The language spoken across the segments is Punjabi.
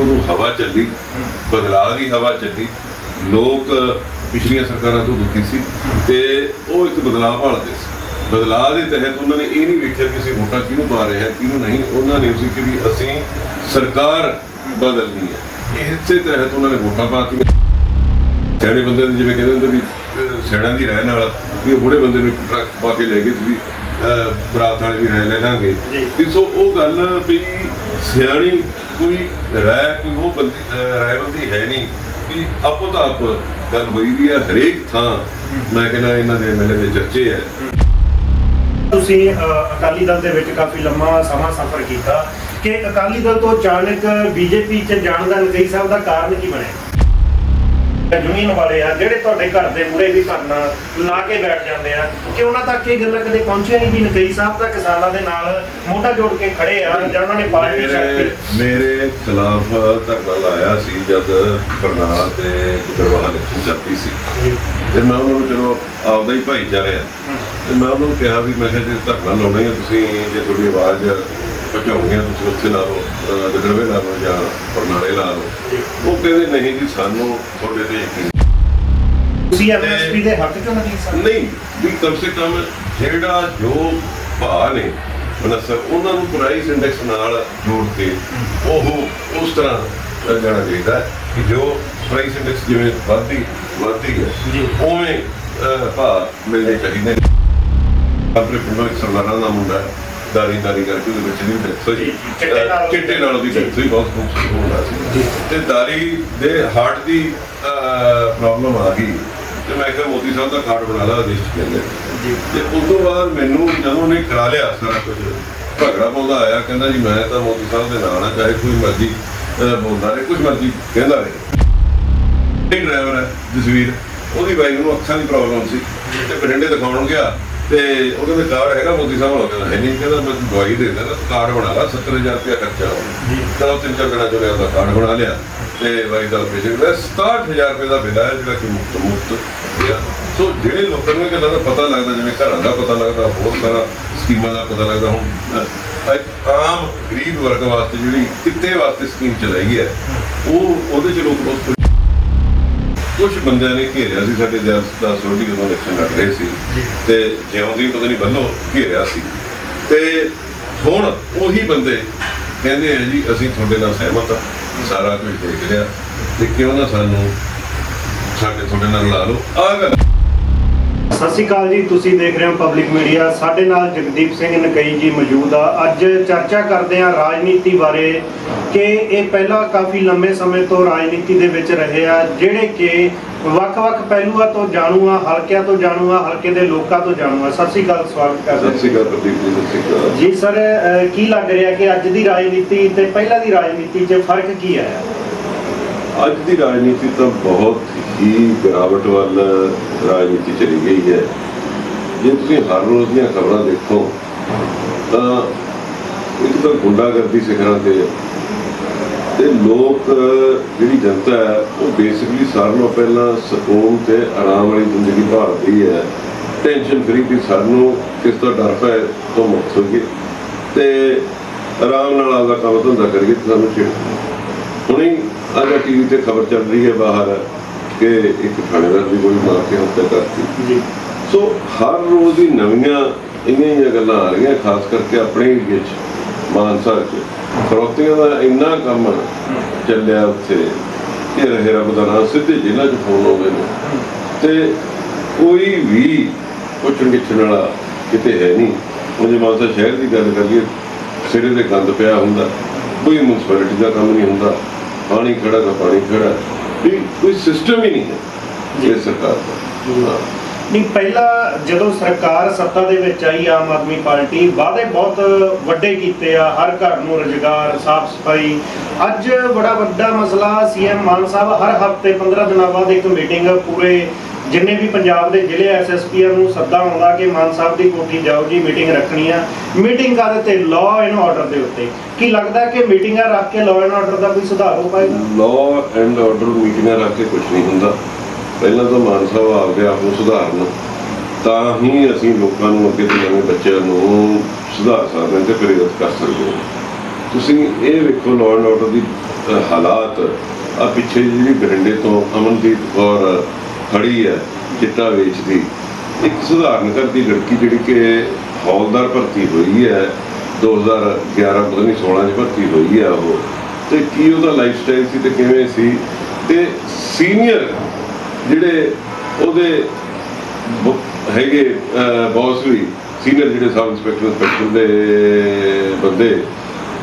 ਉਦੋਂ ਹਵਾ ਚੱਲੀ ਬਦਲਾਅ ਦੀ ਹਵਾ ਚੱਲੀ ਲੋਕ ਪਿਛਲੀਆਂ ਸਰਕਾਰਾਂ ਤੋਂ ਦੁਖੀ ਸੀ ਤੇ ਉਹ ਇੱਕ ਬਦਲਾਅ ਭਾਲਦੇ ਸੀ। ਬਦਲਾਅ ਦੇ ਤਹਿਤ ਉਹਨਾਂ ਨੇ ਇਹ ਨਹੀਂ ਵੇਖਿਆ ਕਿ ਅਸੀਂ ਵੋਟਾਂ ਕਿਹਨੂੰ ਪਾ ਰਹੇ ਹਾਂ ਕਿਹਨੂੰ ਨਹੀਂ। ਉਹਨਾਂ ਨੇ ਸੀ ਕਿ ਵੀ ਅਸੀਂ ਸਰਕਾਰ ਬਦਲਣੀ ਹੈ। ਇਸੇ ਤਹਿਤ ਉਹਨਾਂ ਨੇ ਵੋਟਾਂ ਪਾਤੀਆਂ ਸਿਆਣੇ ਬੰਦੇ ਨੂੰ ਜਿਵੇਂ ਕਹਿੰਦੇ ਹੁੰਦੇ ਵੀ ਅਹ, ਸਿਆਣਿਆਂ ਦੀ ਰਹਿ ਨਾਲ ਵੀ ਉਹ ਬੁੜੇ ਬੰਦੇ ਨੂੰ ਟਰੱਕ ਪਾ ਕੇ ਲੈ ਗਏ ਸੀ ਵੀ ਅਹ, ਬਰਾਤ ਵਾਲੇ ਵੀ ਰਹਿ ਲੈ ਲਾਂਗੇ ਵੀ ਸੋ ਉਹ ਗੱਲ ਵੀ ਸਿਆਣੀ ਕੋਈ ਰਾਇ ਕੋਈ ਉਹ ਬੰਦੀ ਅਹ, ਰਾਇਬੰਦੀ ਹੈ ਨਹੀਂ ਆਪੋ ਤਾਂ ਆਪ ਗੱਲ ਹੋਈ ਵੀ ਹੈ ਹਰੇਕ ਥਾਂ। ਮੈਂ ਕਹਿੰਦਾ ਇਹਨਾਂ ਦੇ ਐਮਐਲਏ ਦੇ ਚਰਚੇ ਹੈ ਤੁਸੀਂ ਅਕਾਲੀ ਦਲ ਦੇ ਵਿੱਚ ਕਾਫੀ ਲੰਮਾ ਸਮਾਂ ਸਫ਼ਰ ਕੀਤਾ ਕਿ ਅਕਾਲੀ ਦਲ ਤੋਂ ਅਚਾਨਕ ਬੀਜੇਪੀ ਚ ਜਾਣ ਦਾ ਨਕਈ ਸਾਹਿਬ ਦਾ ਕਾਰਨ ਕੀ ਬਣਿਆ? ਜ਼ਮੀਨ ਵਾਲੇ ਆ ਜਿਹੜੇ ਤੁਹਾਡੇ ਘਰ ਦੇ ਮੂਹਰੇ ਵੀ ਕਰਨਾ ਲਾ ਕੇ ਬੈਠ ਜਾਂਦੇ ਆ ਕਿ ਉਹਨਾਂ ਤੱਕ ਇਹ ਗੱਲਾਂ ਕਦੇ ਪਹੁੰਚੀਆਂ ਨਹੀਂ ਵੀ ਨਕਈ ਸਾਹਿਬ ਦਾ ਕਿਸਾਨਾਂ ਦੇ ਨਾਲ ਮੋਢਾ ਜੋੜ ਕੇ ਖੜੇ ਆ ਜਾਂ ਉਹਨਾਂ ਨੇ ਪਾਰਟੀ ਮੇਰੇ ਛੱਡ ਮੇਰੇ ਖਿਲਾਫ ਧਰਨਾ ਲਾਇਆ ਸੀ ਜਦ ਬਰਨਾਲਾ ਤੇ ਗੁਰਵਾਹਾ ਇਲੈਕਸ਼ਨ ਚੱਲਦੀ ਸੀ। ਤੇ ਮੈਂ ਉਹਨਾਂ ਨੂੰ ਚਲੋ ਆਪਦਾ ਹੀ ਭਾਈਚਾਰਾ ਤੇ ਮੈਂ ਉਹਨਾਂ ਨੂੰ ਕਿਹਾ ਵੀ ਮੈਂ ਕਿਹਾ ਜੇ ਧਰਨਾ ਲਾਉਣਾ ਹੈ ਤੁਸੀਂ ਜੇ ਤੁਹਾਡੀ ਆਵਾਜ਼ ਪਹੁੰਚਾਉਂਗੇ ਤੁਸੀਂ ਉੱਥੇ ਲਾ ਲਓ ਗਦੜਵੇ ਲਾ ਲਓ ਜਾਂ ਬਰਨਾਲੇ ਲਾ ਲਓ। ਉਹ ਕਹਿੰਦੇ ਨਹੀਂ ਜੀ ਸਾਨੂੰ ਤੁਹਾਡੇ ਤੇ ਯਕੀਨ ਤੁਸੀਂ ਐਮਐਸਪੀ ਦੇ ਹੱਕ ਚੋਂ ਨਕਈ ਸਾਹਿਬ ਨਹੀਂ ਵੀ ਕਮ ਸੇ ਕਮ ਜਿਹੜਾ ਜੋ ਭਾਅ ਨੇ ਮਨਸਰ ਉਹਨਾਂ ਨੂੰ ਪ੍ਰਾਈਸ ਇੰਡੈਕਸ ਨਾਲ ਜੋੜ ਕੇ ਉਹ ਉਸ ਤਰ੍ਹਾਂ ਜਾਣਾ ਚਾਹੀਦਾ ਕਿ ਜੋ ਪ੍ਰਾਈਸ ਇੰਡੈਕਸ ਜਿਵੇਂ ਵੱਧਦੀ ਵੱਧਦੀ। ਹੈ ਉਵੇਂ ਭਾਅ ਮਿਲਣੇ ਚਾਹੀਦੇ ਨੇ। ਆਪਣੇ ਪਿੰਡੋਂ ਇੱਕ ਸਰਦਾਰਾਂ ਦਾ ਮੁੰਡਾ ਹੈ, ਦਾਰੀ ਦਾਰੀ ਕਰਕੇ ਉਹਦੇ ਵਿੱਚ ਨਹੀਂ ਜੀ ਜੀ, ਚਿੱਟੇ ਨਾਲ ਉਹਦੀ। ਡੈਥ ਹੋਈ। ਬਹੁਤ ਖੂਬਸੂਰਤ। ਸੀ ਤੇ ਦਾਰੀ ਦੇ ਹਾਰਟ ਦੀ ਪ੍ਰੋਬਲਮ ਆ ਗਈ। ਤੇ ਮੈਂ ਕਿਹਾ ਮੋਦੀ ਸਾਹਿਬ ਦਾ ਕਾਰਡ ਬਣਾ ਲਾ ਦੇਸ਼ ਕਹਿੰਦੇ। ਤੇ ਉਸ ਤੋਂ ਬਾਅਦ ਮੈਨੂੰ ਜਦੋਂ ਉਹਨੇ ਕਰਾ ਲਿਆ ਸਾਰਾ ਕੁਝ ਝਗੜਾ ਪਾਉਂਦਾ ਆਇਆ ਕਹਿੰਦਾ ਜੀ ਮੈਂ ਤਾਂ ਮੋਦੀ ਸਾਹਿਬ ਦੇ ਨਾਲ ਆ ਚਾਹੇ ਕੋਈ ਮਰਜ਼ੀ ਬੋਲਦਾ ਰਹੇ ਕੁਝ ਮਰਜ਼ੀ ਕਹਿੰਦਾ ਰਹੇ। ਡਰਾਈਵਰ ਹੈ ਜਸਵੀਰ। ਉਹਦੀ ਵਾਈਫ ਨੂੰ ਅੱਖਾਂ ਦੀ ਪ੍ਰੋਬਲਮ ਸੀ। ਤੇ ਬਰਿੰਡੇ ਦਿਖਾਉਣ ਗਿਆ। ਤੇ ਉਹ ਕਹਿੰਦੇ ਕਾਰਡ ਹੈਗਾ ਮੋਦੀ ਸਾਹਿਬ ਕੋਲ ਕਹਿੰਦਾ ਹੈ ਨਹੀਂ। ਕਹਿੰਦਾ ਮੈਂ ਦਵਾਈ ਦੇ ਦੇਣਾ ਕਾਰਡ ਬਣਾ ਲਾ 70000 ਰੁਪਇਆ ਖਰਚਾ ਆਉਣਾ ਜੀ। ਚਲੋ ਤਿੰਨ ਚਾਰ ਦਿਨਾਂ ਚੋਂ ਉਹਦਾ ਕਾਰਡ ਬਣਾ ਲਿਆ ਤੇ ਵਾਈਫ ਦਾ ਪੇਸ਼ੈਂਟ ਦਾ 67000 ਰੁਪਏ ਦਾ ਬਿੱਲ ਆਇਆ ਜਿਹੜਾ ਕਿ ਮੁਫਤ ਮੁਫਤ ਗਿਆ ਸੋ ਜਿਹੜੇ ਲੋਕਾਂ ਨੂੰ ਇਹ ਗੱਲਾਂ ਦਾ ਪਤਾ ਲੱਗਦਾ ਜਿਵੇਂ ਘਰਾਂ ਦਾ ਪਤਾ ਲੱਗਦਾ ਬਹੁਤ ਸਾਰਾ ਸਕੀਮਾਂ ਦਾ ਪਤਾ ਲੱਗਦਾ ਹੁਣ ਆਮ ਗਰੀਬ ਵਰਗ ਵਾਸਤੇ ਜਿਹੜੀ ਕਿੱਤੇ ਵਾਸਤੇ ਸਕੀਮ ਚਲਾਈ ਹੈ ਉਹ ਉਹਦੇ ਚ ਲੋਕ ਬਹੁਤ ਕੁਝ ਬੰਦਿਆਂ ਨੇ ਘੇਰਿਆ ਸੀ ਸਾਡੇ ਦਾ ਸੋਢੀ ਜਦੋਂ ਇਲੈਕਸ਼ਨ ਲੜ ਰਹੇ ਸੀ ਤੇ ਜਿਉਂਦੀ ਪਤਾ ਨਹੀਂ ਬੰਨੋ ਘੇਰਿਆ ਸੀ। ਤੇ ਹੁਣ ਉਹੀ ਬੰਦੇ ਕਹਿੰਦੇ ਆ ਜੀ ਅਸੀਂ ਤੁਹਾਡੇ ਨਾਲ ਸਹਿਮਤ ਆ ਸਾਰਾ ਕੁਝ ਦੇਖ ਲਿਆ ਤੇ ਕਿਉਂ ਨਾ ਸਾਨੂੰ ਸਾਡੇ ਤੁਹਾਡੇ ਨਾਲ ਲਾ ਲਓ? ਆ ਗੱਲ ਸਤਿ ਸ਼੍ਰੀ ਅਕਾਲ ਜੀ ਤੁਸੀਂ ਦੇਖ ਰਹੇ ਹੋ ਪਬਲਿਕ ਮੀਡੀਆ ਸਾਡੇ ਨਾਲ ਜਗਦੀਪ ਸਿੰਘ ਨਕਈ ਜੀ ਮੌਜੂਦ ਆ। ਅੱਜ ਚਰਚਾ ਕਰਦੇ ਹਾਂ ਰਾਜਨੀਤੀ ਬਾਰੇ ਕਿ ਇਹ ਪਹਿਲਾਂ ਕਾਫੀ ਲੰਮੇ ਸਮੇਂ ਤੋਂ ਰਾਜਨੀਤੀ ਦੇ ਵਿੱਚ ਰਹੇ ਆ ਜਿਹੜੇ ਕਿ ਵੱਖ-ਵੱਖ ਪਹਿਲੂਆਂ ਤੋਂ ਜਾਣੂ ਆ ਹਲਕਿਆਂ ਤੋਂ ਜਾਣੂ ਆ ਹਲਕੇ ਦੇ ਲੋਕਾਂ ਤੋਂ ਜਾਣੂ ਆ। ਸਤਿ ਸ਼੍ਰੀ ਅਕਾਲ ਸਵਾਗਤ ਕਰਦੇ ਸਤਿ ਸ਼੍ਰੀ ਅਕਾਲ ਪ੍ਰਦੀਪ ਜੀ ਸਤਿ ਸ਼੍ਰੀ ਅਕਾਲ। ਜੀ ਸਰ ਕੀ ਲੱਗ ਰਿਹਾ ਕਿ ਅੱਜ ਦੀ ਰਾਜਨੀਤੀ ਤੇ ਪਹਿਲਾਂ ਦੀ ਰਾਜਨੀਤੀ 'ਚ ਫ਼ਰਕ ਕੀ ਆਇਆ? ਅੱਜ ਦੀ ਰਾਜਨੀਤੀ ਤਾਂ ਬਹੁਤ ਹੀ ਗਿਰਾਵਟ ਵੱਲ ਰਾਜਨੀਤੀ ਚਲੀ ਗਈ ਹੈ। ਜੇ ਤੁਸੀਂ ਹਰ ਰੋਜ਼ ਦੀਆਂ ਖਬਰਾਂ ਦੇਖੋ, ਤਾਂ ਇੱਕ ਤਾਂ ਗੁੰਡਾਗਰਦੀ ਸਿਖਰਾਂ ਤੇ ਹੈ। ਤੇ ਲੋਕ, ਜਿਹੜੀ ਜਨਤਾ ਹੈ, ਉਹ ਬੇਸਿਕਲੀ ਸਾਰਿਆਂ ਨਾਲੋਂ ਪਹਿਲਾਂ ਸਕੂਨ ਤੇ ਆਰਾਮ ਵਾਲੀ ਜ਼ਿੰਦਗੀ ਭਾਲਦੀ ਹੈ। ਟੈਨਸ਼ਨ ਫਰੀ ਵੀ ਸਾਨੂੰ ਕਿਸ ਦਾ ਡਰ ਪੈ ਤੋਂ ਮੁਕਤ ਹੋਈਏ ਤੇ ਆਰਾਮ ਨਾਲ ਆਪਦਾ ਕੰਮ ਧੰਦਾ ਕਰੀਏ ਤੇ ਸਾਨੂੰ ਛੇੜ ਹੁਣੇ ਅੱਜ ਟੀਵੀ ਤੇ ਖਬਰ ਚੱਲ ਰਹੀ ਹੈ ਬਾਹਰ ਕਿ ਇੱਕ ਥਾਣੇਦਾਰ ਦੀ ਗੋਲੀ ਮਾਰ ਕੇ ਹੱਤਿਆ ਕਰਤੀ। ਜੀ। ਸੋ ਹਰ ਰੋਜ਼ ਦੀ ਨਵੀਆਂ ਇੰਨੀਆਂ ਹੀ ਗੱਲਾਂ ਆ ਰਹੀਆਂ ਖਾਸ ਕਰਕੇ ਆਪਣੇ ਏਰੀਏ 'ਚ ਮਾਨਸਾ 'ਚ। ਫਰੋਤੀਆਂ ਦਾ ਇੰਨਾ ਕੰਮ ਚੱਲਿਆ ਉੱਥੇ ਕਿ ਰਹੇ ਰੱਬ ਦਾ ਨਾਮ ਸਿੱਧੇ ਜੇਲ੍ਹਾਂ 'ਚ ਫੋਨ ਆਉਂਦੇ ਨੇ। ਤੇ ਕੋਈ ਵੀ ਪੁੱਛਣ ਗਿੱਛਣ ਵਾਲਾ ਕਿਤੇ ਹੈ ਨਹੀਂ। ਉਹ ਜੇ ਮਾਨਸਾ ਸ਼ਹਿਰ ਦੀ ਗੱਲ ਕਰੀਏ ਸਿਰੇ ਤੇ ਗੰਦ ਪਿਆ ਹੁੰਦਾ ਕੋਈ ਮਿਊਨਿਸਪੈਲਿਟੀ ਦਾ ਕੰਮ ਨਹੀਂ ਹੁੰਦਾ। ਪਾਣੀ ਖੜਾ ਤਾਂ ਪਾਣੀ ਖੜਾ। ਵੀ ਕੋਈ ਸਿਸਟਮ ਹੀ ਨਹੀਂ ਹੈ ਇਹ ਸਰਕਾਰ ਦਾ। ਹਾਂ। ਨਹੀਂ ਪਹਿਲਾਂ ਜਦੋਂ ਸਰਕਾਰ ਸੱਤਾ ਦੇ ਵਿੱਚ ਆਈ ਆਮ ਆਦਮੀ ਪਾਰਟੀ ਵਾਅਦੇ ਬਹੁਤ ਵੱਡੇ ਕੀਤੇ ਆ ਹਰ ਘਰ ਨੂੰ ਰੁਜ਼ਗਾਰ ਸਾਫ਼ ਸਫ਼ਾਈ ਅੱਜ ਬੜਾ ਵੱਡਾ ਮਸਲਾ ਸੀਐਮ ਮਾਨ ਸਾਹਿਬ ਹਰ ਹਫ਼ਤੇ 15 ਦਿਨਾਂ ਬਾਅਦ ਇੱਕ ਮੀਟਿੰਗ ਪੂਰੇ ਜਿੰਨੇ ਵੀ ਪੰਜਾਬ ਦੇ ਜ਼ਿਲ੍ਹੇ ਐਸਐਸਪੀਆਂ ਨੂੰ ਸੱਦਾ ਆਉਂਦਾ ਕਿ ਮਾਨ ਸਾਹਿਬ ਦੀ ਕੋਠੀ ਜਾਓ ਜੀ, ਮੀਟਿੰਗ ਰੱਖਣੀ ਆ। ਮੀਟਿੰਗ ਕਾਹਦੇ ਤੇ ਲਾਅ ਐਂਡ ਆਰਡਰ ਦੇ ਉੱਤੇ। ਕੀ ਲੱਗਦਾ ਕਿ ਮੀਟਿੰਗਾਂ ਰੱਖ ਕੇ ਲਾਅ ਐਂਡ ਆਰਡਰ ਦਾ ਕੋਈ ਸੁਧਾਰ ਹੋ ਪਾਏਗਾ? ਲਾਅ ਐਂਡ ਆਰਡਰ ਮੀਟਿੰਗਾਂ ਰੱਖ ਕੇ ਕੁਝ ਨਹੀਂ ਹੁੰਦਾ। ਪਹਿਲਾਂ ਤਾਂ ਮਾਨ ਸਾਹਿਬ ਆਪਦੇ ਆਪ ਨੂੰ। ਸੁਧਾਰਨ ਤਾਂ ਹੀ ਅਸੀਂ ਲੋਕਾਂ ਨੂੰ ਅੱਗੇ ਤੋਂ ਨਵੇਂ ਬੱਚਿਆਂ ਨੂੰ ਸੁਧਾਰ ਸਕਦੇ ਹਾਂ ਤੇ ਪ੍ਰੇਰਿਤ ਕਰ ਸਕਦੇ ਤੁਸੀਂ ਇਹ ਵੇਖੋ ਲਾਅ ਐਂਡ ਆਰਡਰ ਦੀ ਹਾਲਾਤ। ਆ ਪਿੱਛੇ ਜਿਹੜੀ ਬਠਿੰਡੇ ਤੋਂ ਅਮਨਦੀਪ ਕੌਰ ਖੜੀ ਹੈ ਚਿੱਟਾ ਵੇਚਦੀ। ਇੱਕ ਸਧਾਰਨ ਘਰ ਦੀ ਲੜਕੀ ਜਿਹੜੀ ਕਿ ਹੌਲਦਾਰ ਭਰਤੀ ਹੋਈ ਹੈ 2011 ਪਤਾ ਨਹੀਂ 16 ਚ ਭਰਤੀ ਹੋਈ ਹੈ ਉਹ। ਤੇ ਕੀ ਉਹਦਾ ਲਾਈਫ ਸਟਾਈਲ ਸੀ ਤੇ ਕਿਵੇਂ ਸੀ? ਤੇ ਸੀਨੀਅਰ ਜਿਹੜੇ ਉਹਦੇ ਹੈਗੇ ਬੌਸ ਵੀ ਸੀਨੀਅਰ ਜਿਹੜੇ ਸਬ ਇੰਸਪੈਕਟਰ ਇੰਸਪੈਕਟਰ ਦੇ ਬੰਦੇ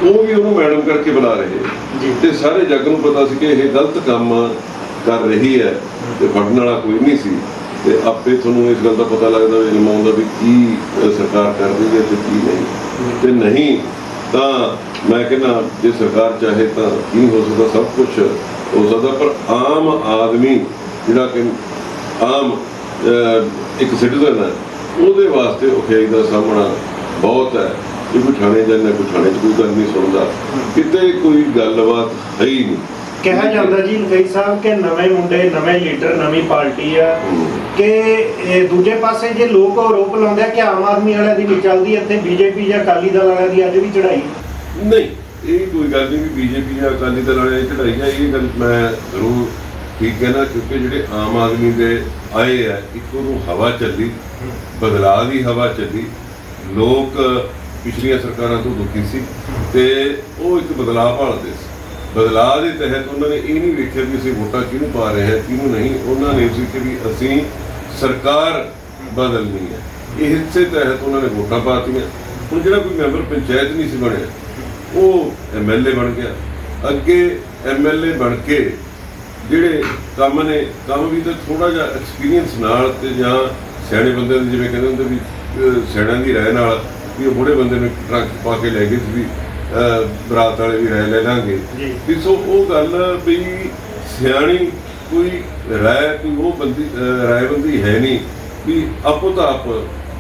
ਉਹ ਵੀ ਉਹਨੂੰ ਮੈਡਮ ਕਰਕੇ ਬੁਲਾ ਰਹੇ। ਜੀ। ਤੇ ਸਾਰੇ ਜੱਗ ਨੂੰ ਪਤਾ ਸੀ ਕਿ ਇਹ ਗਲਤ ਕੰਮ ਕਰ ਰਹੀ ਹੈ ਤੇ ਫੜਨ ਵਾਲਾ ਕੋਈ ਨਹੀਂ ਸੀ। ਤੇ ਆਪੇ ਤੁਹਾਨੂੰ ਇਸ ਗੱਲ ਦਾ ਪਤਾ ਲੱਗਦਾ ਵੀ ਇਲਮਾਂ ਦਾ ਵੀ ਕੀ ਸਰਕਾਰ ਕਰਦੀ ਹੈ ਤੇ ਕੀ ਨਹੀਂ। ਤੇ ਨਹੀਂ, ਤਾਂ ਮੈਂ ਕਹਿੰਦਾ, ਜੇ ਸਰਕਾਰ ਚਾਹੇ ਤਾਂ ਕੀ ਹੋ ਸਕਦਾ, ਸਭ ਕੁਝ ਹੋ ਸਕਦਾ, ਪਰ ਆਮ ਆਦਮੀ ਜਿਹੜਾ ਕਿ ਆਮ ਇੱਕ ਸਿਟੀਜ਼ਨ ਹੈ, ਉਹਦੇ ਵਾਸਤੇ ਔਖਿਆਈ ਦਾ ਸਾਹਮਣਾ ਬਹੁਤ ਹੈ ਜੇ ਕੋਈ ਥਾਣੇ ਜਾਂਦਾ ਕੋਈ ਥਾਣੇ 'ਚ ਕੋਈ ਗੱਲ ਨਹੀਂ ਸੁਣਦਾ। ਕਿਤੇ ਕੋਈ ਗੱਲਬਾਤ ਹੈ ਹੀ ਨਹੀਂ। ਕਿਹਾ ਜਾਂਦਾ ਜੀ ਲਕਈ ਸਾਹਿਬ, ਕਿ ਨਵੇਂ ਮੁੰਡੇ, ਨਵੇਂ ਲੀਡਰ, ਨਵੀਂ ਪਾਰਟੀ ਆ ਹਮ। ਕਿ ਇਹ ਦੂਜੇ ਪਾਸੇ ਜੇ ਲੋਕ ਆਰੋਪ ਲਾਉਂਦੇ ਆ ਕਿ ਆਮ ਆਦਮੀ ਵਾਲਿਆਂ ਦੀ ਨਹੀਂ ਚੱਲਦੀ, ਇੱਥੇ ਬੀਜੇਪੀ ਜਾਂ ਅਕਾਲੀ ਦਲ ਵਾਲਿਆਂ ਦੀ ਅੱਜ ਵੀ ਚੜਾਈ ਨਹੀਂ, ਇਹ ਕੋਈ ਗੱਲ ਨਹੀਂ ਵੀ ਬੀਜੇਪੀ ਜਾਂ ਅਕਾਲੀ ਦਲ ਵਾਲੇ ਚੜਾਈ ਹੈ, ਇਹ ਗੱਲ ਮੈਂ ਜ਼ਰੂਰ ਠੀਕ ਕਹਿਣਾ, ਕਿਉਂਕਿ ਜਿਹੜੇ ਆਮ ਆਦਮੀ ਦੇ ਆਏ ਆ, ਇੱਕ ਉਹਨੂੰ ਹਵਾ ਚੱਲੀ, ਬਦਲਾਅ ਦੀ ਹਵਾ ਚੱਲੀ, ਲੋਕ ਪਿਛਲੀਆਂ ਸਰਕਾਰਾਂ ਤੋਂ ਦੁਖੀ ਸੀ ਤੇ ਉਹ ਇੱਕ ਬਦਲਾਅ ਭਾਲਦੇ ਸੀ ਬਦਲਾਅ ਦੇ ਤਹਿਤ ਉਹਨਾਂ ਨੇ ਇਹ ਨਹੀਂ ਵੇਖਿਆ ਵੀ ਅਸੀਂ ਵੋਟਾਂ ਕਿਹਨੂੰ ਪਾ ਰਹੇ ਹਾਂ, ਕਿਹਨੂੰ ਨਹੀਂ। ਉਹਨਾਂ ਨੇ ਸੀ ਕਿ ਵੀ ਅਸੀਂ ਸਰਕਾਰ ਬਦਲਣੀ ਹੈ। ਇਹ ਹਿੱਸੇ ਤਹਿਤ ਉਹਨਾਂ ਨੇ ਵੋਟਾਂ ਪਾਤੀਆਂ। ਹੁਣ ਜਿਹੜਾ ਕੋਈ ਮੈਂਬਰ ਪੰਚਾਇਤ ਨਹੀਂ ਸੀ ਬਣਿਆ, ਉਹ ਐਮਐਲਏ ਬਣ ਗਿਆ। ਅੱਗੇ ਐਮਐਲਏ ਬਣ ਕੇ ਜਿਹੜੇ ਕੰਮ ਨੇ, ਕੰਮ ਵੀ ਤਾਂ ਥੋੜਾ ਜਿਹਾ ਐਕਸਪੀਰੀਅੰਸ ਨਾਲ ਤੇ ਜਾਂ ਸਿਆਣੇ ਬੰਦੇ ਦੇ ਜਿਵੇਂ ਕਹਿੰਦੇ ਹੁੰਦੇ ਵੀ ਸਿਆਣਿਆਂ ਦੀ ਰਾਏ ਨਾਲ ਵੀ ਉਹ ਬੁੜੇ ਬੰਦੇ ਨੂੰ ਟਰੱਕ ਪਾ ਕੇ ਲੈ ਗਏ ਸੀ ਵੀ ਬਰਾਤ ਵਾਲੇ ਵੀ ਰਾਏ ਲੈ ਲਾਂਗੇ। ਵੀ ਸੋ ਉਹ ਗੱਲ ਵੀ ਸਿਆਣੀ ਕੋਈ ਰਾਏ ਕੋਈ ਉਹ ਬੰਦੀ ਅਹ, ਰਾਏਬੰਦੀ ਹੈ ਨਹੀਂ। ਵੀ ਆਪੋ ਤਾਂ ਆਪ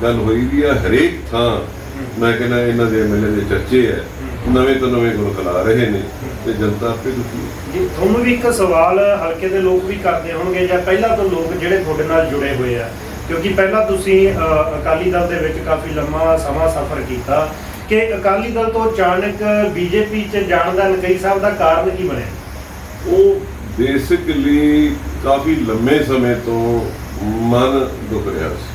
ਗੱਲ ਹੋਈ ਵੀ ਆ ਹਰੇਕ ਥਾਂ। ਮੈਂ ਕਹਿੰਦਾ ਇਹਨਾਂ ਦੇ ਐਮਐਲਏ ਦੇ ਚਰਚੇ ਹੈ। ਨਵੇਂ ਤੋਂ ਨਵੇਂ ਗੁਣ ਖਲਾ ਰਹੇ ਨੇ ਤੇ ਜਨਤਾ ਆਪੇ ਦੁਖੀ ਜੀ ਤੁਹਾਨੂੰ ਵੀ ਇੱਕ ਸਵਾਲ ਹਲਕੇ ਦੇ ਲੋਕ ਵੀ ਕਰਦੇ ਹੋਣਗੇ ਜਾਂ ਪਹਿਲਾਂ ਤੋਂ ਲੋਕ ਜਿਹੜੇ ਤੁਹਾਡੇ ਨਾਲ ਜੁੜੇ ਹੋਏ ਆ। ਕਿਉਂਕਿ ਪਹਿਲਾਂ ਤੁਸੀਂ ਅਕਾਲੀ ਦਲ ਦੇ ਵਿੱਚ ਕਾਫੀ ਲੰਮਾ ਸਮਾਂ ਸਫ਼ਰ ਕੀਤਾ। ਕਿ ਅਕਾਲੀ ਦਲ ਤੋਂ ਅਚਾਨਕ ਬੀਜੇਪੀ 'ਚ ਜਾਣ ਦਾ ਨਕਈ ਸਾਹਿਬ ਦਾ ਕਾਰਨ ਕੀ ਬਣਿਆ? ਉਹ ਬੇਸਿਕਲੀ ਕਾਫੀ ਲੰਮੇ ਸਮੇਂ ਤੋਂ ਮਨ ਦੁਖ ਰਿਹਾ ਸੀ।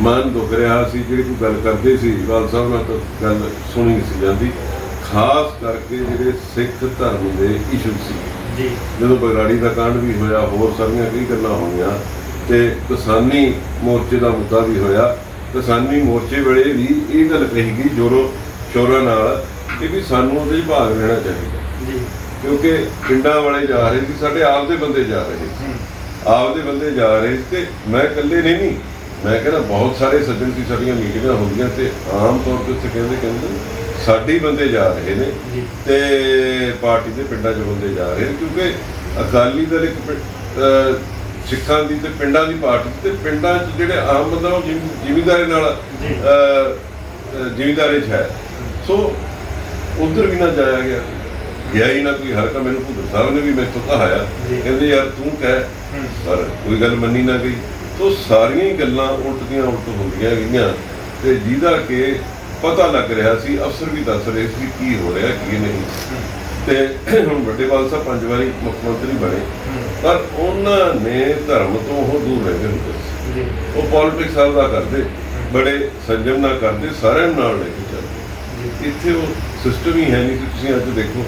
ਮਨ ਦੁਖ ਰਿਹਾ ਸੀ ਜਿਹੜੀ ਕੋਈ ਗੱਲ ਕਰਦੇ ਸੀ ਵਾਲ ਸਾਹਿਬ ਨਾਲ ਤਾਂ ਗੱਲ ਸੁਣੀ ਸੀ ਜਾਂਦੀ। ਖਾਸ ਕਰਕੇ ਜਿਹੜੇ ਸਿੱਖ ਧਰਮ ਦੇ ਇਸ਼ੂ ਸੀ। ਜੀ। ਜਦੋਂ ਬਗਰਾੜੀ ਦਾ ਕਾਂਡ ਵੀ ਹੋਇਆ ਹੋਰ ਸਾਰੀਆਂ ਕਈ ਗੱਲਾਂ ਹੋਈਆਂ ਤੇ ਕਿਸਾਨੀ ਮੋਰਚੇ ਦਾ ਮੁੱਦਾ ਵੀ ਹੋਇਆ। ਕਿਸਾਨੀ ਮੋਰਚੇ ਵੇਲੇ ਵੀ ਇਹ ਗੱਲ ਕਹੀ ਗਈ ਜੋਰੋ ਸ਼ੋਰਾਂ ਨਾਲ ਕਿ ਵੀ ਸਾਨੂੰ ਉਹਦੇ ਭਾਗ ਲੈਣਾ ਚਾਹੀਦਾ। ਜੀ। ਕਿਉਂਕਿ ਪਿੰਡਾਂ ਵਾਲੇ ਜਾ ਰਹੇ ਸੀ ਸਾਡੇ ਆਪ ਦੇ ਬੰਦੇ ਜਾ ਰਹੇ ਸੀ। ਆਪ ਦੇ ਬੰਦੇ ਜਾ ਰਹੇ ਸੀ ਤੇ ਮੈਂ ਇਕੱਲੇ ਨਹੀਂ ਨਹੀਂ ਮੈਂ ਕਹਿੰਦਾ ਬਹੁਤ ਸਾਰੇ ਸੱਜਣ ਸੀ ਸਾਡੀਆਂ ਮੀਟਿੰਗਾਂ ਹੁੰਦੀਆਂ ਤੇ ਆਮ ਤੌਰ ਤੇ ਉੱਥੇ ਕਹਿੰਦੇ ਕਹਿੰਦੇ ਸਾਡੇ ਬੰਦੇ ਜਾ ਰਹੇ ਨੇ। ਤੇ ਪਾਰਟੀ ਦੇ ਪਿੰਡਾਂ 'ਚ ਬੰਦੇ ਜਾ ਰਹੇ ਕਿਉਂਕਿ ਅਕਾਲੀ ਦਲ ਇੱਕ ਸਿੱਖਾਂ ਦੀ ਤੇ ਪਿੰਡਾਂ ਦੀ ਪਾਰਟੀ ਤੇ ਪਿੰਡਾਂ 'ਚ ਜਿਹੜੇ ਆਮ ਬੰਦਾ ਉਹ ਜ਼ਿਮੀਦਾਰੀ ਨਾਲ। ਜ਼ਿਮੀਦਾਰੀ 'ਚ ਹੈ। ਸੋ ਉਧਰ ਵੀ ਨਾ ਜਾਇਆ ਗਿਆ। ਗਿਆ ਹੀ ਨਾ ਕੋਈ ਹਰਕਾ ਮੈਨੂੰ ਭੁੱਦਰ ਸਾਹਿਬ ਨੇ ਵੀ ਮੈਥੋਂ ਕਹਾਇਆ। ਕਹਿੰਦੇ ਯਾਰ ਤੂੰ ਕਹਿ। ਪਰ ਕੋਈ ਗੱਲ ਮੰਨੀ ਨਾ ਗਈ। ਤੋ ਸਾਰੀਆਂ ਹੀ ਗੱਲਾਂ ਉਲਟਦੀਆਂ ਉਲਟ ਹੁੰਦੀਆਂ ਗਈਆਂ। ਤੇ ਜਿਹਦਾ ਕਿ ਪਤਾ ਲੱਗ ਰਿਹਾ ਸੀ ਅਫਸਰ ਵੀ ਦੱਸ ਰਹੇ ਸੀ ਕੀ ਹੋ ਰਿਹਾ ਕੀ ਨਹੀਂ। ਤੇ ਹੁਣ ਵੱਡੇਵਾਲ ਸਾਹਿਬ ਪੰਜ ਵਾਰੀ ਮੁੱਖ ਮੰਤਰੀ ਬਣੇ। ਪਰ ਉਹਨਾਂ ਨੇ ਧਰਮ ਤੋਂ ਉਹ ਦੂਰ ਰਹਿੰਦੇ ਹੁੰਦੇ ਸੀ। ਉਹ ਪੋਲਿਟਿਕਸ ਦਾ ਕਰਦੇ ਬੜੇ ਸੰਜਮ ਨਾਲ ਕਰਦੇ ਸਾਰਿਆਂ ਨਾਲ ਲੈ ਕੇ ਚੱਲਦੇ। ਇੱਥੇ ਉਹ ਸਿਸਟਮ ਹੀ ਹੈ ਨਹੀਂ ਤੁਸੀਂ ਅੱਜ ਦੇਖੋ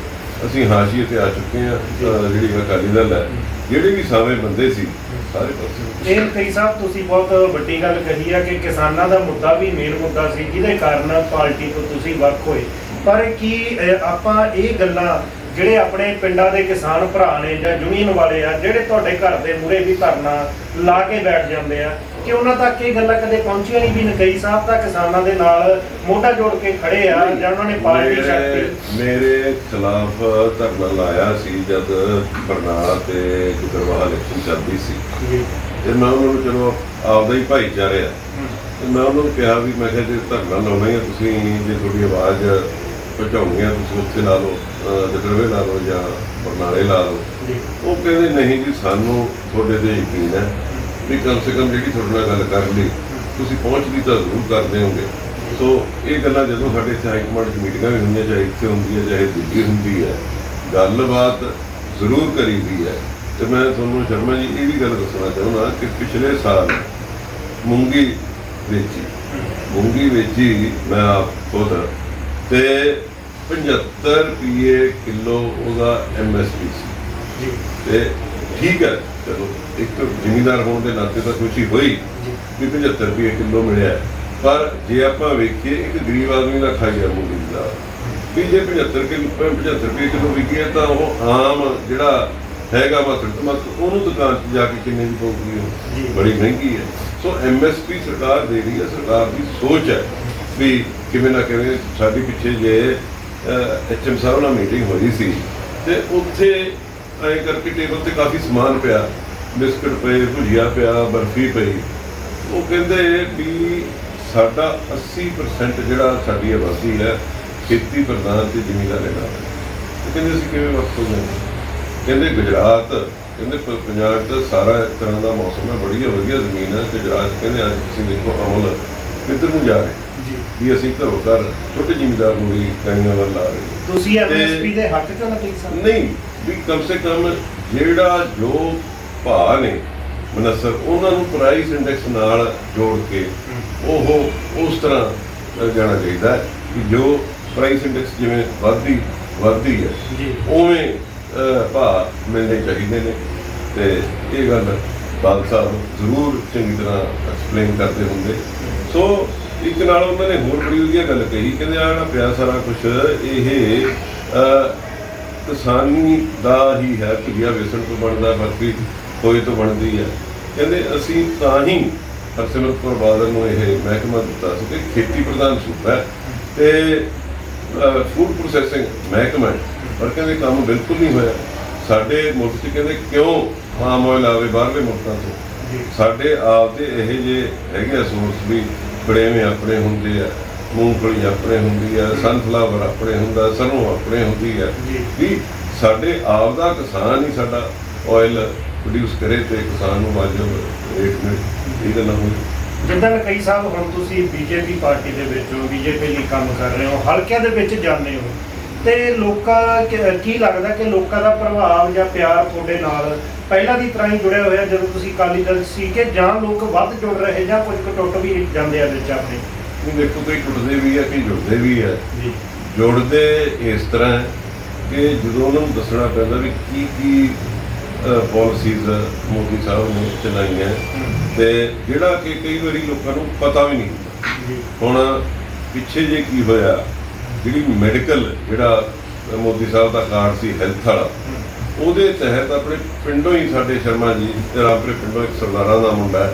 ਅਸੀਂ ਹਾਸ਼ੀਏ ਤੇ ਆ ਚੁੱਕੇ ਹਾਂ ਅਹ ਜਿਹੜੀ ਅਕਾਲੀ ਦਲ ਹੈ ਜਿਹੜੇ ਵੀ ਸਾਵੇਂ ਬੰਦੇ ਸੀ ਸਾਰੇ ਪਾਸੇ ਇਹ ਕਈ ਸਾਹਿਬ ਤੁਸੀਂ ਬਹੁਤ ਵੱਡੀ ਗੱਲ ਕਹੀ ਆ ਕਿ ਕਿਸਾਨਾਂ ਦਾ ਮੁੱਦਾ ਵੀ ਮੇਨ ਮੁੱਦਾ ਸੀ ਜਿਹਦੇ ਕਾਰਨ ਪਾਰਟੀ ਤੋਂ ਤੁਸੀਂ ਵੱਖ ਹੋਏ। ਪਰ ਕੀ ਅਹ, ਆਪਾਂ ਇਹ ਗੱਲਾਂ ਜਿਹੜੇ ਆਪਣੇ ਪਿੰਡਾਂ ਦੇ ਕਿਸਾਨ ਭਰਾ ਨੇ ਜਾਂ ਯੂਨੀਅਨ ਵਾਲੇ ਆ ਜਿਹੜੇ ਤੁਹਾਡੇ ਘਰ ਦੇ ਮੂਹਰੇ ਵੀ ਧਰਨਾ ਲਾ ਕੇ ਬੈਠ ਜਾਂਦੇ ਆ ਕਿ ਉਹਨਾਂ ਤੱਕ ਇਹ ਗੱਲਾਂ ਕਦੇ ਪਹੁੰਚੀਆਂ ਨਹੀਂ ਵੀ ਨਕਈ ਸਾਹਿਬ ਤਾਂ ਕਿਸਾਨਾਂ ਦੇ ਨਾਲ ਮੋਢਾ ਜੋੜ ਕੇ ਖੜੇ ਆ ਜਾਂ ਉਹਨਾਂ ਨੇ ਪਾਰਟੀ ਛੱਡਤੀ ਮੇਰੇ ਖਿਲਾਫ ਧਰਨਾ ਲਾਇਆ ਸੀ ਜਦ ਬਰਨਾਲਾ ਤੇ ਗੁਰਵਾਹ ਇਲੈਕਸ਼ਨ ਚੱਲਦੀ ਸੀ। ਜੀ। ਤੇ ਮੈਂ ਉਹਨਾਂ ਨੂੰ ਚਲੋ ਆਪਦਾ ਹੀ ਭਾਈਚਾਰੇ ਆ। ਤੇ ਮੈਂ ਉਹਨਾਂ ਨੂੰ ਕਿਹਾ ਵੀ ਮੈਂ ਕਿਹਾ ਜੇ ਧਰਨਾ ਲਾਉਣਾ ਹੀ ਤੁਸੀਂ ਜੇ ਤੁਹਾਡੀ ਆਵਾਜ਼ ਪਹੁੰਚਾਉਣੀ ਆ ਤੁਸੀਂ ਉੱਥੇ ਲਾ ਲਓ ਜਗਰਵੇ ਲਾ ਲਓ ਜਾਂ ਬਰਨਾਲੇ ਲਾ ਲਓ। ਉਹ ਕਹਿੰਦੇ ਨਹੀਂ ਜੀ ਸਾਨੂੰ ਤੁਹਾਡੇ ਤੇ ਯਕੀਨ ਹੈ ਵੀ ਕਮ ਸੇ ਕਮ ਜਿਹੜੀ ਤੁਹਾਡੇ ਨਾਲ ਗੱਲ ਕਰ ਲਈ ਤੁਸੀਂ ਪਹੁੰਚਦੀ ਤਾਂ ਜ਼ਰੂਰ ਕਰਦੇ ਹੋਗੇ ਸੋ ਇਹ ਗੱਲਾਂ ਜਦੋਂ ਸਾਡੇ ਇੱਥੇ ਹਾਈ ਕਮਾਂਡ ਚ ਮੀਟਿੰਗਾਂ ਵੀ ਹੁੰਦੀਆਂ ਚਾਹੇ ਇੱਥੇ ਹੁੰਦੀ ਹੈ ਚਾਹੇ ਦਿੱਲੀ ਹੁੰਦੀ ਹੈ ਗੱਲਬਾਤ ਜ਼ਰੂਰ ਕਰੀ ਦੀ ਹੈ। ਤੇ ਮੈਂ ਤੁਹਾਨੂੰ ਸ਼ਰਮਾ ਜੀ ਇਹ ਵੀ ਗੱਲ ਦੱਸਣਾ ਚਾਹੁੰਦਾ ਕਿ ਪਿਛਲੇ ਸਾਲ ਮੂੰਗੀ ਵੇਚੀ। ਮੂੰਗੀ ਵੇਚੀ ਮੈਂ ਆਪ ਖੁਦ। ਤੇ 75 ਰੁਪਏ ਕਿਲੋ ਉਹਦਾ ਐਮਐਸਪੀ ਸੀ। ਜੀ। ਤੇ ਠੀਕ ਹੈ ਚਲੋ ਇੱਕ ਜ਼ਿਮੀਦਾਰ ਹੋਣ ਦੇ ਨਾਤੇ ਤਾਂ ਖੁਸ਼ੀ ਹੋਈ ਜੀ। ਵੀ 75 ਰੁਪਏ ਕਿਲੋ ਮਿਲਿਆ। ਪਰ ਜੇ ਆਪਾਂ ਵੇਖੀਏ ਇੱਕ ਗਰੀਬ ਆਦਮੀ ਦਾ ਖਾਈਆ ਮੂੰਗੀ ਦਾ। ਵੀ ਜੇ 75 ਕਿਲੋ 75 ਰੁਪਏ ਕਿਲੋ ਵਿਕਿਆ ਤਾਂ ਉਹ ਆਮ ਜਿਹੜਾ ਹੈਗਾ ਮਸਲ ਮਤ ਉਹਨੂੰ ਦੁਕਾਨ 'ਚ ਜਾ ਕੇ ਕਿੰਨੇ ਦੀ ਪਊਗੀ। ਉਹ? ਬੜੀ ਮਹਿੰਗੀ ਹੈ। ਸੋ ਐਮਐਸਪੀ ਸਰਕਾਰ ਦੇ ਰਹੀ ਹੈ ਸਰਕਾਰ ਦੀ ਸੋਚ ਹੈ ਵੀ ਕਿਵੇਂ ਨਾ ਕਿਵੇਂ ਸਾਡੀ ਪਿੱਛੇ ਜੇ ਐਚਐਮ ਸਾਹਿਬ ਨਾਲ ਮੀਟਿੰਗ ਹੋਈ ਸੀ ਤੇ ਉੱਥੇ ਐਂ ਕਰਕੇ ਟੇਬਲ ਤੇ ਕਾਫੀ ਸਮਾਨ ਪਿਆ, ਬਿਸਕਟ ਪਏ, ਭੁਜੀਆ ਪਿਆ, ਬਰਫੀ ਪਈ। ਉਹ ਕਹਿੰਦੇ ਵੀ ਸਾਡਾ 80% ਜਿਹੜਾ ਸਾਡੀ ਆਬਾਦੀ ਹੈ, ਖੇਤੀ ਪ੍ਰਧਾਨ ਤੇ ਜ਼ਿਮੀਂਦਾਰ ਨਾਲ ਉਹ ਕਹਿੰਦੇ ਅਸੀਂ ਕਿਵੇਂ ਵਕਤ ਹੋ ਜਾਂਦੇ ਕਹਿੰਦੇ ਗੁਜਰਾਤ, ਕਹਿੰਦੇ ਪ- ਪੰਜਾਬ ਦਾ ਸਾਰਾ ਇੱਕ ਤਰ੍ਹਾਂ ਦਾ ਮੌਸਮ ਹੈ ਬੜੀ ਵਧੀਆ ਜ਼ਮੀਨ ਹੈ। ਗੁਜਰਾਤ ਕਹਿੰਦੇ, ਅੱਜ ਤੁਸੀਂ ਦੇਖੋ ਅਮਲ ਕਿੱਧਰ ਨੂੰ ਜਾ ਰਹੇ ਵੀ ਅਸੀਂ ਘਰੋਂ ਘਰ ਛੋਟੇ ਜ਼ਿਮੀਂਦਾਰ ਨੂੰ ਵੀ ਕਾਈਆਂ ਵੱਲ ਲਾ ਰਹੇ ਹਾਂ। ਤੁਸੀਂ ਐਮਐਸਪੀ ਦੇ ਹੱਕ ਚ ਲੱਗੇ ਸਰ ਨਹੀਂ ਵੀ ਕਮ ਸੇ ਕਮ ਜਿਹੜਾ ਜੋ ਭਾਅ ਨੇ ਮਨਸਰ ਉਹਨਾਂ ਨੂੰ ਪ੍ਰਾਈਸ ਇੰਡੈਕਸ ਨਾਲ ਜੋੜ ਕੇ ਉਹ ਉਸ ਤਰ੍ਹਾਂ ਅ, ਜਾਣਾ ਚਾਹੀਦਾ ਹੈ ਕਿ ਜੋ ਪ੍ਰਾਈਸ ਇੰਡੈਕਸ ਜਿਵੇਂ ਵੱਧਦੀ ਵੱਧਦੀ ਹੈ ਜੀ। ਉਵੇਂ ਅ, ਭਾਅ ਮਿਲਣੇ ਚਾਹੀਦੇ ਨੇ। ਤੇ ਇਹ ਗੱਲ ਬਾਲ ਸਾਹਿਬ ਜ਼ਰੂਰ ਚੰਗੀ ਤਰ੍ਹਾਂ ਐਕਸਪਲੇਨ ਕਰਦੇ ਹੁੰਦੇ। ਸੋ ਇੱਕ ਨਾਲ ਉਹਨਾਂ ਨੇ ਹੋਰ ਬੜੀ ਵਧੀਆ ਗੱਲ ਕਹੀ ਕਹਿੰਦੇ ਆ ਜਿਹੜਾ ਪਿਆ ਸਾਰਾ ਕੁਝ ਇਹ ਕਿਸਾਨੀ ਦਾ ਹੀ ਹੈ ਭੁਜੀਆ ਵੇਸਣ ਤੋਂ ਬਣਦਾ ਬਰਫੀ ਕੋਈ ਤੋਂ ਬਣਦੀ ਹੈ। ਕਹਿੰਦੇ ਅਸੀਂ ਤਾਂ ਹੀ ਹਰਸਿਮਰਤ ਕੌਰ ਬਾਦਲ ਨੂੰ ਇਹ ਮਹਿਕਮਾ ਦਿੱਤਾ ਸੀ ਕਿ ਖੇਤੀ ਪ੍ਰਧਾਨ ਸੂਬਾ ਹੈ ਤੇ ਫੂਡ ਪ੍ਰੋਸੈਸਿੰਗ ਮਹਿਕਮਾ ਪਰ ਕਹਿੰਦੇ ਕੰਮ ਬਿਲਕੁਲ ਨਹੀਂ ਹੋਇਆ। ਸਾਡੇ ਮੁਲਕ 'ਚ ਕਹਿੰਦੇ ਕਿਉਂ ਪਾਮ ਆਇਲ ਆਵੇ ਬਾਹਰਲੇ ਮੁਲਕਾਂ ਤੋਂ? ਸਾਡੇ ਆਪ ਦੇ ਇਹ ਜੇ ਹੈਗੇ ਸੋਰਸ ਵੀ ਬੜੇਵੇਂ ਆਪਣੇ ਹੁੰਦੇ ਆ। ਮੂੰਗਫਲੀ ਆਪਣੇ ਹੁੰਦੀ ਆ ਸਨਫਲਾਵਰ ਆਪਣੇ ਹੁੰਦਾ ਸਰੋਂ ਆਪਣੇ ਹੁੰਦੀ ਆ। ਵੀ ਸਾਡੇ ਆਪ ਦਾ ਕਿਸਾਨ ਹੀ ਸਾਡਾ ਆਇਲ ਪ੍ਰੋਡਿਊਸ ਕਰੇ ਤੇ ਕਿਸਾਨ ਨੂੰ ਵਾਜਬ ਰੇਟ ਮਿਲੇ। ਇਹ ਗੱਲ ਨਾ ਹੋਈ। ਜਿੱਦਾਂ ਕਈ ਸਾਹਿਬ ਹੁਣ ਤੁਸੀਂ ਬੀਜੇਪੀ ਪਾਰਟੀ ਦੇ ਵਿੱਚ ਹੋ ਬੀਜੇਪੀ ਲਈ ਕੰਮ ਕਰ ਰਹੇ ਹੋ ਹਲਕਿਆਂ ਦੇ ਵਿੱਚ ਜਾਂਦੇ ਹੋ ਤੇ ਲੋਕਾਂ ਕਿ- ਕੀ ਲੱਗਦਾ ਕਿ ਲੋਕਾਂ ਦਾ ਪ੍ਰਭਾਵ ਜਾਂ ਪਿਆਰ ਤੁਹਾਡੇ ਨਾਲ ਪਹਿਲਾਂ ਦੀ ਤਰ੍ਹਾਂ ਹੀ ਜੁੜਿਆ ਹੋਇਆ ਜਦੋਂ ਤੁਸੀਂ ਅਕਾਲੀ ਦਲ ਸੀ ਕਿ ਜਾਂ ਲੋਕ ਵੱਧ ਜੁੜ ਰਹੇ ਜਾਂ ਕੁਝ ਕੁ ਟੁੱਟ ਵੀ ਜਾਂਦੇ ਆ ਵਿੱਚ ਆਪਣੇ? ਇਹ ਦੇਖੋ ਕੋਈ ਟੁੱਟਦੇ ਵੀ ਆ ਕਿ ਜੁੜਦੇ ਵੀ ਆ। ਜੀ। ਜੁੜਦੇ ਇਸ ਤਰ੍ਹਾਂ ਹੈ ਕਿ ਜਦੋਂ ਉਹਨਾਂ ਨੂੰ ਦੱਸਣਾ ਪੈਂਦਾ ਵੀ ਕੀ ਕੀ ਪਾਲਿਸੀਜ਼ ਮੋਦੀ ਸਾਹਿਬ ਨੇ ਚਲਾਈਆਂ। ਤੇ ਜਿਹੜਾ ਕਿ ਕਈ ਵਾਰੀ ਲੋਕਾਂ ਨੂੰ ਪਤਾ ਵੀ ਨਹੀਂ ਹੁੰਦਾ। ਜੀ। ਹੁਣ ਪਿੱਛੇ ਜੇ ਕੀ ਹੋਇਆ ਜਿਹੜੀ ਮੈਡੀਕਲ ਜਿਹੜਾ ਮੋਦੀ ਸਾਹਿਬ ਦਾ ਕਾਰਡ ਸੀ ਹੈਲਥ ਵਾਲਾ ਉਹਦੇ ਤਹਿਤ ਆਪਣੇ ਪਿੰਡੋਂ ਹੀ ਸਾਡੇ ਸ਼ਰਮਾ ਜੀ ਤੇ ਆਪਣੇ ਪਿੰਡੋਂ ਇੱਕ ਸਰਦਾਰਾਂ ਦਾ ਮੁੰਡਾ ਹੈ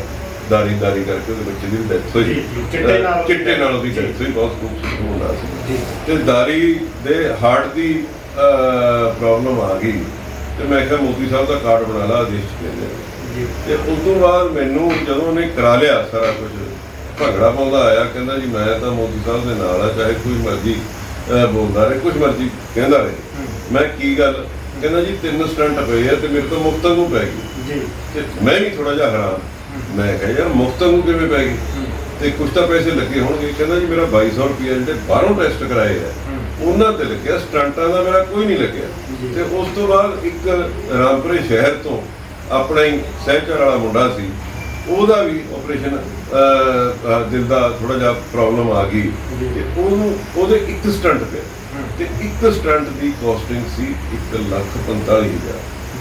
ਦਾਰੀ ਦਾਰੀ ਕਰਕੇ ਉਹਦੇ ਬੱਚੇ ਦੀ ਡੈਥ ਹੋਈ। ਚਿੱਟੇ ਨਾਲ ਚਿੱਟੇ ਨਾਲ ਉਹਦੀ। ਡੈਥ ਹੋਈ ਬਹੁਤ ਖੂਬਸੂਰਤ ਮੁੰਡਾ ਸੀ। ਤੇ ਦਾਰੀ ਦੇ ਹਾਰਟ ਦੀ ਪ੍ਰੋਬਲਮ ਆ ਗਈ। ਤੇ ਮੈਂ ਕਿਹਾ ਮੋਦੀ ਸਾਹਿਬ ਦਾ ਕਾਰਡ ਬਣਾ ਲਾ ਆਦੇਸ਼ ਕਹਿੰਦੇ ਨੇ। ਜੀ। ਤੇ ਉਸ ਤੋਂ ਬਾਅਦ ਮੈਨੂੰ ਜਦੋਂ ਉਹਨੇ ਕਰਾ ਲਿਆ ਸਾਰਾ ਕੁਝ ਭੰਗੜਾ ਪਾਉਂਦਾ ਆਇਆ ਕਹਿੰਦਾ ਜੀ ਮੈਂ ਤਾਂ ਮੋਦੀ ਸਾਹਿਬ ਦੇ ਨਾਲ ਆ ਚਾਹੇ ਕੋਈ ਮਰਜ਼ੀ ਬੋਲਦਾ ਰਹੇ ਕੁਝ ਮਰਜ਼ੀ ਕਹਿੰਦਾ ਰਹੇ। ਮੈਂ ਕੀ ਗੱਲ? ਕਹਿੰਦਾ ਜੀ ਤਿੰਨ ਸਟੰਟ ਪਏ ਆ ਤੇ ਮੇਰੇ ਤੋਂ ਮੁਫਤ ਨੂੰ ਪੈ ਗਈ। ਜੀ। ਤੇ ਮੈਂ ਵੀ ਥੋੜਾ ਜਿਹਾ ਹੈਰਾਨ। ਮੈਂ ਕਿਹਾ ਯਾਰ ਮੁਫਤ ਨੂੰ ਕਿਵੇਂ ਪੈ ਗਈ? ਤੇ ਕੁਝ ਤਾਂ ਪੈਸੇ ਲੱਗੇ ਹੋਣਗੇ। ਕਹਿੰਦਾ ਜੀ ਮੇਰਾ 2200 ਰੁਪਏ ਜਿਹੜੇ ਬਾਹਰੋਂ ਟੈਸਟ ਕਰਾਏ ਆ ਉਹਨਾਂ ਤੇ ਲੱਗਿਆ ਸਟੰਟਾਂ ਦਾ ਮੇਰਾ ਕੋਈ ਨਹੀਂ ਲੱਗਿਆ। ਤੇ ਉਸ ਤੋਂ ਬਾਅਦ ਇੱਕ ਰਾਮਪੁਰੇ ਸ਼ਹਿਰ ਤੋਂ ਆਪਣਾ ਹੀ ਸਹਿਚਰ ਵਾਲਾ ਮੁੰਡਾ ਸੀ ਉਹਦਾ ਵੀ ਆਪਰੇਸ਼ਨ ਦਿਲ ਦਾ ਥੋੜਾ ਜਿਹਾ ਪ੍ਰੋਬਲਮ ਆ ਗਈ। ਤੇ ਉਹਨੂੰ ਉਹਦੇ ਇੱਕ ਸਟੰਟ ਤੇ ਤੇ ਇੱਕ ਸਟੰਟ ਦੀ ਕਾਸਟਿੰਗ ਸੀ 145000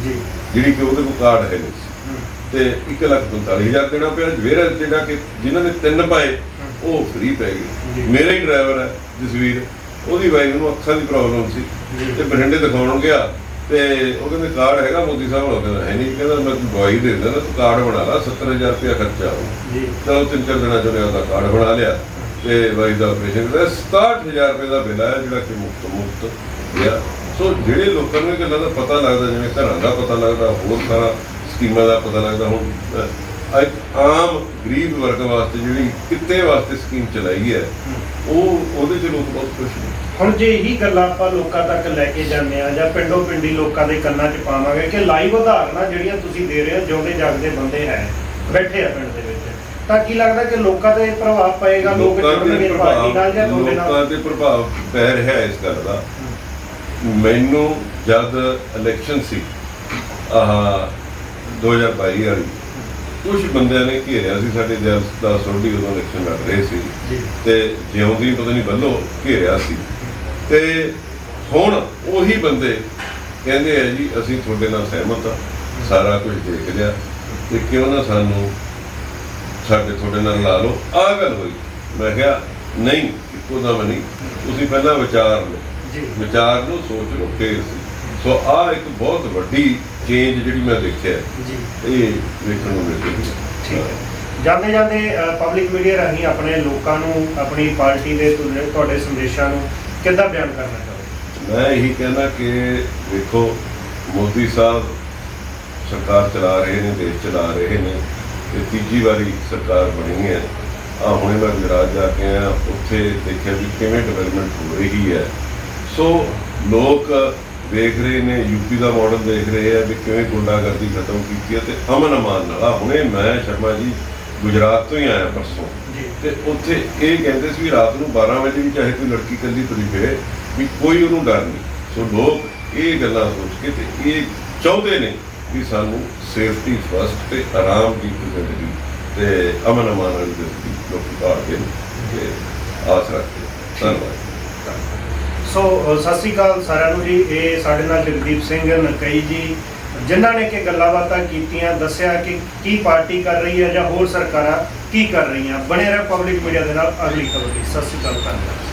ਜੀ। ਜਿਹੜੀ ਕਿ ਉਹਦੇ ਕੋਲ ਕਾਰਡ ਹੈ। ਨਹੀਂ ਸੀ ਤੇ 145000 ਦੇਣਾ ਪਿਆ। ਜਿਹੜਾ ਜਿਹੜਾ ਕਿ ਜਿਨ੍ਹਾਂ ਨੇ ਤਿੰਨ ਪਾਏ ਉਹ ਫ੍ਰੀ ਪੈ। ਗਏ। ਮੇਰਾ ਹੀ ਡਰਾਈਵਰ ਹੈ ਜਸਵੀਰ ਉਹਦੀ ਵਾਈਫ ਨੂੰ ਅੱਖਾਂ ਦੀ ਪ੍ਰੋਬਲਮ ਸੀ। ਤੇ ਬਠਿੰਡੇ ਦਿਖਾਉਣ ਗਿਆ। ਤੇ ਉਹ ਕਹਿੰਦੇ ਕਾਰਡ ਹੈਗਾ ਮੋਦੀ ਸਾਹਿਬ ਕੋਲ ਕਹਿੰਦਾ ਹੈ ਨਹੀਂ ਕਹਿੰਦਾ ਮੈਂ ਦਵਾਈ ਦੇ ਦਿੰਦਾ ਤੂੰ ਕਾਰਡ ਬਣਾ ਲਾ 70000 ਰੁਪਇਆ ਖਰਚਾ ਆਊ। ਜੀ। ਚਲੋ ਤਿੰਨ ਚਾਰ ਦਿਨਾਂ ਚ ਉਹਦਾ ਕਾਰਡ ਬਣਾ ਲਿਆ ਤੇ ਵਾਈਫ ਦਾ ਆਪਰੇਸ਼ਨ ਕਰਿਆ 67000 ਰੁਪਏ ਦਾ ਬਿੱਲ ਆਇਆ ਜਿਹੜਾ ਕਿ ਮੁਫਤ ਮੁਫਤ ਗਿਆ। ਸੋ ਜਿਹੜੇ ਲੋਕਾਂ ਨੂੰ ਇਹ ਗੱਲਾਂ ਦਾ ਪਤਾ ਲੱਗਦਾ ਜਿਵੇਂ ਘਰਾਂ ਦਾ ਪਤਾ ਲੱਗਦਾ ਹੋਰ ਸਾਰਾ ਸਕੀਮਾਂ ਦਾ ਪਤਾ ਲੱਗਦਾ ਹੁਣ ਇੱਕ ਆਮ ਗਰੀਬ ਵਰਗ ਵਾਸਤੇ ਜਿਹੜੀ ਕਿੱਤੇ ਵਾਸਤੇ ਸਕੀਮ ਚਲਾਈ ਹੈ ਉਹ ਉਹਦੇ ਚ ਲੋਕ ਬਹੁਤ ਖੁਸ਼ ਨੇ। ਹੁਣ ਜੇ ਇਹੀ ਗੱਲਾਂ ਆਪਾਂ ਲੋਕਾਂ ਤੱਕ ਲੈ ਕੇ ਜਾਂਦੇ ਆ ਜਾਂ ਪਿੰਡੋਂ ਪਿੰਡੀ ਲੋਕਾਂ ਦੇ ਕੰਨਾਂ 'ਚ ਪਾਵਾਂਗੇ ਕਿ ਲਾਈਵ ਉਦਾਹਰਨਾਂ ਜਿਹੜੀਆਂ ਤੁਸੀਂ ਦੇ ਰਹੇ ਹੋ ਜਿਉਂਦੇ ਜਾਗਦੇ ਬੰਦੇ ਹੈ ਬੈਠੇ ਆ ਪਿੰਡ ਦੇ ਵਿੱਚ ਤਾਂ ਕੀ ਲੱਗਦਾ ਕਿ ਲੋਕਾਂ ਤੇ ਪ੍ਰਭਾਵ ਪਏਗਾ? ਲੋਕ ਲੋਕਾਂ ਜੁੜਨਗੇ ਪਾਰਟੀ ਨਾਲ ਜਾਂ ਤੁਹਾਡੇ ਲੋਕਾਂ ਨਾਲ ਤੇ ਪ੍ਰਭਾਵ ਪੈ ਰਿਹਾ ਇਸ ਗੱਲ ਦਾ। ਮੈਨੂੰ ਜਦ ਇਲੈਕਸ਼ਨ ਸੀ ਆਹ 2022 ਵਾਲੀ ਕੁਝ ਬੰਦਿਆਂ ਨੇ ਘੇਰਿਆ ਸੀ ਸਾਡੇ ਜਲ ਦਾ ਸੋਢੀ ਉਦੋਂ ਇਲੈਕਸ਼ਨ ਲੜ ਰਹੇ ਸੀ। ਤੇ ਜਿਉਂਦੀ ਪਤਾ ਨਹੀਂ ਵੱਲੋਂ ਘੇਰਿਆ ਸੀ। ਤੇ ਹੁਣ ਉਹੀ ਬੰਦੇ ਕਹਿੰਦੇ ਆ ਜੀ ਅਸੀਂ ਤੁਹਾਡੇ ਨਾਲ ਸਹਿਮਤ ਆ ਸਾਰਾ ਕੁਝ ਦੇਖ ਲਿਆ। ਤੇ ਕਿਉਂ ਨਾ ਸਾਨੂੰ ਸਾਡੇ ਤੁਹਾਡੇ ਨਾਲ ਲਾ ਲਓ। ਆਹ ਗੱਲ ਹੋਈ। ਮੈਂ ਕਿਹਾ ਨਹੀਂ ਇੱਕੋ ਦਮ ਨਹੀਂ। ਤੁਸੀਂ ਪਹਿਲਾਂ ਵਿਚਾਰ ਲਓ। ਜੀ। ਵਿਚਾਰ ਲਓ ਸੋਚ ਲਓ ਫੇਰ ਸੀ ਆਹ ਇੱਕ ਬਹੁਤ ਵੱਡੀ ਚੇਂਜ ਜਿਹੜੀ ਮੈਂ ਦੇਖਿਆ ਜੀ। ਇਹ ਵੇਖਣ ਨੂੰ ਮਿਲੀ ਠੀਕ ਹੈ। ਜਾਂਦੇ ਜਾਂਦੇ ਪਬਲਿਕ ਮੀਡੀਆ ਰਾਹੀਂ ਆਪਣੇ ਲੋਕਾਂ ਨੂੰ ਆਪਣੀ ਪਾਰਟੀ ਦੇ ਤੁਹਾਡੇ- ਤੁਹਾਡੇ ਸੰਦੇਸ਼ਾਂ ਨੂੰ ਕਿੱਦਾਂ ਬਿਆਨ ਕਰਨਾ ਚਾਹੋਗੇ? ਮੈਂ ਇਹੀ ਕਹਿਣਾ ਕਿ ਵੇਖੋ ਮੋਦੀ ਸਾਹਿਬ ਸਰਕਾਰ ਚਲਾ ਰਹੇ ਨੇ ਦੇਸ਼ ਚਲਾ ਰਹੇ ਨੇ ਤੇ ਤੀਜੀ ਵਾਰੀ ਸਰਕਾਰ ਬਣੀ ਹੈ। ਆ ਹੁਣੇ ਮੈਂ ਗੁਜਰਾਤ ਜਾ ਕੇ ਆਇਆ ਉੱਥੇ ਦੇਖਿਆ ਵੀ ਕਿਵੇਂ ਡਿਵੈਲਪਮੈਂਟ ਹੋ ਰਹੀ ਹੈ। ਸੋ ਲੋਕ ਦੇਖ ਰਹੇ ਨੇ ਯੂਪੀ ਦਾ ਮਾਡਲ ਦੇਖ ਰਹੇ ਆ ਵੀ ਕਿਵੇਂ ਗੁੰਡਾਗਰਦੀ ਖਤਮ ਕੀਤੀ ਹੈ ਤੇ ਅਮਨ ਅਮਾਨ ਨਾਲ। ਹੁਣੇ ਮੈਂ ਸ਼ਰਮਾ ਜੀ ਗੁਜਰਾਤ ਤੋਂ ਹੀ ਆਇਆ ਪਰਸੋਂ। ਤੇ ਉੱਥੇ ਇਹ ਕਹਿੰਦੇ ਸੀ ਵੀ ਰਾਤ ਨੂੰ 12 ਵਜੇ ਵੀ ਚਾਹੇ ਕੋਈ ਲੜਕੀ ਕੱਲੀ ਤੁਰੀ ਫਿਰੇ ਵੀ ਕੋਈ ਉਹਨੂੰ ਡਰ ਨਹੀਂ। ਸੋ ਲੋਕ ਇਹ ਗੱਲਾਂ ਸੋਚ ਕੇ ਤੇ ਇਹ ਚਾਹੁੰਦੇ ਨੇ ਵੀ ਸਾਨੂੰ ਸੇਫਟੀ ਫਸਟ ਤੇ ਆਰਾਮ ਦੀ ਜ਼ਿੰਦਗੀ ਤੇ ਅਮਨ ਅਮਾਨ ਵਾਲੀ ਜ਼ਿੰਦਗੀ ਲੋਕੀ ਕਾਟਦੇ ਨੇ ਤੇ ਆਸ ਰੱਖਦੇ ਧੰਨਵਾਦ। ਸੋ ਸਤਿ ਸ੍ਰੀ ਅਕਾਲ ਸਾਰਿਆਂ ਨੂੰ ਜੀ। ਇਹ ਸਾਡੇ ਨਾਲ ਜਗਦੀਪ ਸਿੰਘ ਨਕਈ ਜੀ, ਜਿਨ੍ਹਾਂ ਨੇ ਕਿ ਗੱਲਾਂ ਬਾਤਾਂ ਕੀਤੀਆਂ, ਦੱਸਿਆ ਕਿ ਕੀ ਪਾਰਟੀ ਕਰ ਰਹੀ ਹੈ ਜਾਂ ਹੋਰ ਸਰਕਾਰਾਂ ਕੀ ਕਰ ਰਹੀਆਂ। ਬਣੇ ਰਹੋ ਪਬਲਿਕ ਮੀਡੀਆ ਦੇ ਨਾਲ ਅਗਲੀ ਖਬਰ ਲਈ। ਸਤਿ ਸ੍ਰੀ ਅਕਾਲ, ਧੰਨਵਾਦ।